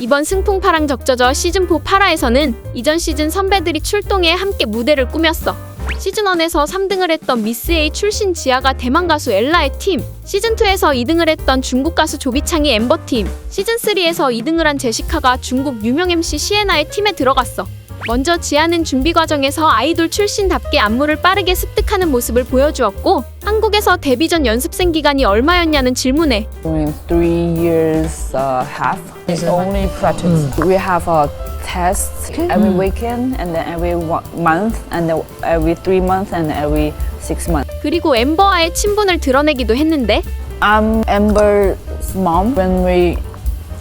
이번 승풍파랑 적저저 시즌4 파라에서는 이전 시즌 선배들이 출동해 함께 무대를 꾸몄어. 시즌1에서 3등을 했던 미스 A 출신 지아가 대만 가수 엘라의 팀, 시즌2에서 2등을 했던 중국 가수 조비창이 엠버 팀, 시즌3에서 2등을 한 제시카가 중국 유명 MC 시에나의 팀에 들어갔어. 먼저 지아는 준비 과정에서 아이돌 출신답게 안무를 빠르게 습득하는 모습을 보여주었고 한국에서 데뷔 전 연습생 기간이 얼마였냐는 질문에 During three years uh, half, it's only practice. We have a test every weekend, and then every one month, and then every three months, and every six months. 그리고 엠버와의 친분을 드러내기도 했는데 I'm Amber's mom. When we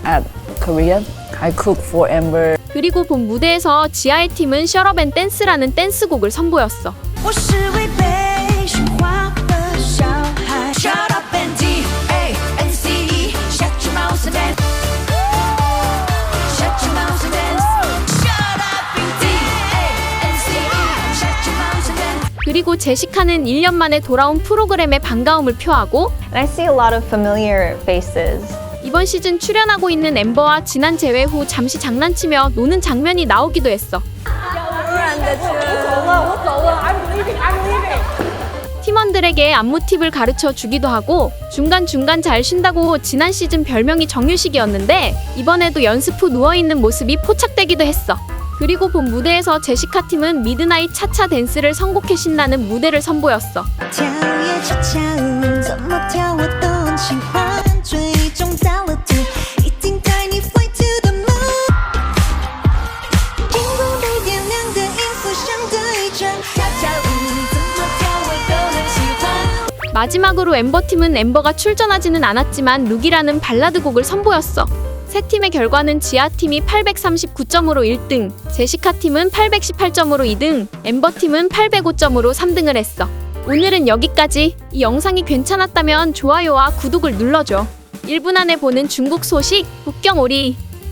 at Korea, I cook for Amber. 그리고 본 무대에서 지아의 팀은 셔럽앤 댄스라는 댄스곡을 선보였어. 我是会被驯化的小孩。Shut up and D A N C E, shut your mouth and dance. Shut your mouth and dance. Shut up and D A N C E, shut your mouth and dance. 그리고 제시카는 1년 만에 돌아온 프로그램에 반가움을 표하고 And I see a lot of familiar faces. 이번 시즌 출연하고 있는 엠버와 지난 재회 후 잠시 장난치며 노는 장면이 나오기도 했어. 팀원들에게 안무 팁을 가르쳐 주기도 하고 중간중간 잘 쉰다고 지난 시즌 별명이 정유식이었는데 이번에도 연습 후 누워있는 모습이 포착되기도 했어. 그리고 본 무대에서 제시카 팀은 미드나잇 차차 댄스를 선곡해 신나는 무대를 선보였어. 마지막으로 엠버팀은 엠버가 출전하지는 않았지만 룩이라는 발라드 곡을 선보였어. 세 팀의 결과는 지아팀이 839점으로 1등, 제시카팀은 818점으로 2등, 엠버팀은 805점으로 3등을 했어. 오늘은 여기까지. 이 영상이 괜찮았다면 좋아요와 구독을 눌러줘. 1분 안에 보는 중국 소식, 북경오리.